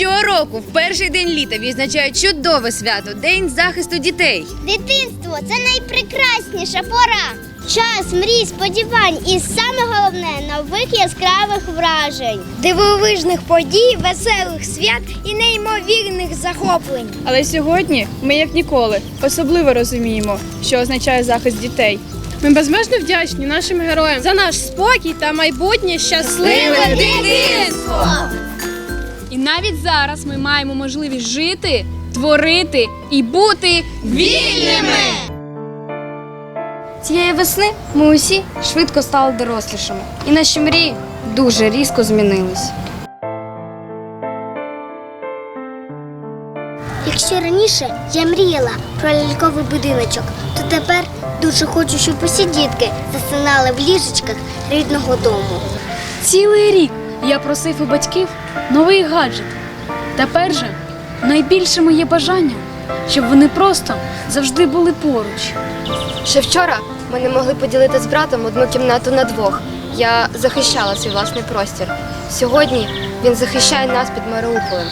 Щороку, в перший день літа, відзначають чудове свято День захисту дітей. Дитинство це найпрекрасніша пора. Час мрій, сподівань і саме головне нових яскравих вражень, дивовижних подій, веселих свят і неймовірних захоплень. Але сьогодні ми, як ніколи, особливо розуміємо, що означає захист дітей. Ми безмежно вдячні нашим героям за наш спокій та майбутнє щасливе дитинство! І навіть зараз ми маємо можливість жити, творити і бути вільними. Цієї весни ми усі швидко стали дорослішими, і наші мрії дуже різко змінились. Якщо раніше я мріяла про ляльковий будиночок, то тепер дуже хочу, щоб усі дітки засинали в ліжечках рідного дому. Цілий рік я просив у батьків новий гаджет. Тепер же найбільше моє бажання, щоб вони просто завжди були поруч. Ще вчора ми не могли поділити з братом одну кімнату на двох. Я захищала свій власний простір. Сьогодні він захищає нас під Маріуполем.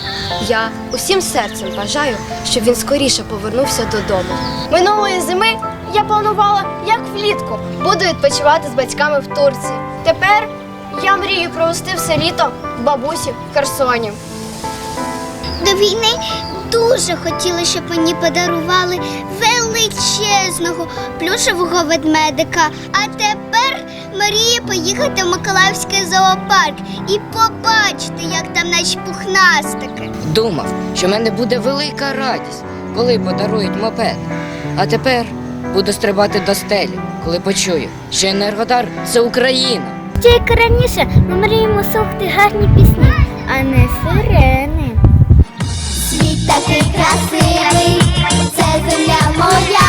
Я усім серцем бажаю, щоб він скоріше повернувся додому. Минулої зими я планувала, як влітку, буду відпочивати з батьками в Турції. Тепер я мрію провести все літо в бабусі в Херсоні. До війни дуже хотіла, щоб мені подарували величезного плюшевого ведмедика. А тепер мрію поїхати в Миколаївський зоопарк і побачити, як там наші пухнастики. Думав, що в мене буде велика радість, коли подарують мопед. А тепер буду стрибати до стелі, коли почую, що енергодар це Україна. Тільки раніше ми мріємо слухати гарні пісні, а не сирени. Світ такий красивий, це земля моя.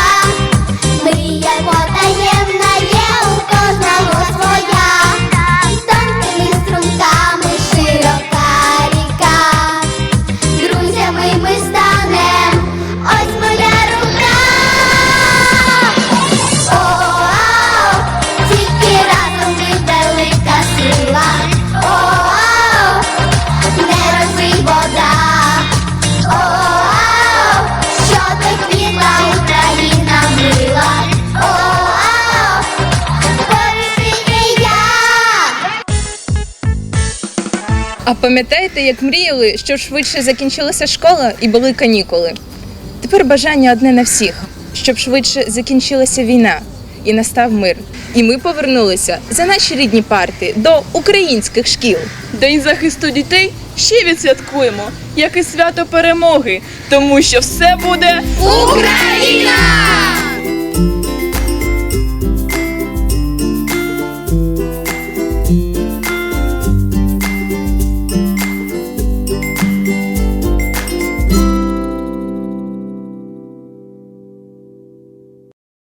А пам'ятаєте, як мріяли, щоб швидше закінчилася школа і були канікули? Тепер бажання одне на всіх, щоб швидше закінчилася війна і настав мир. І ми повернулися за наші рідні парти до українських шкіл. День захисту дітей ще відсвяткуємо, як і свято перемоги, тому що все буде Україна!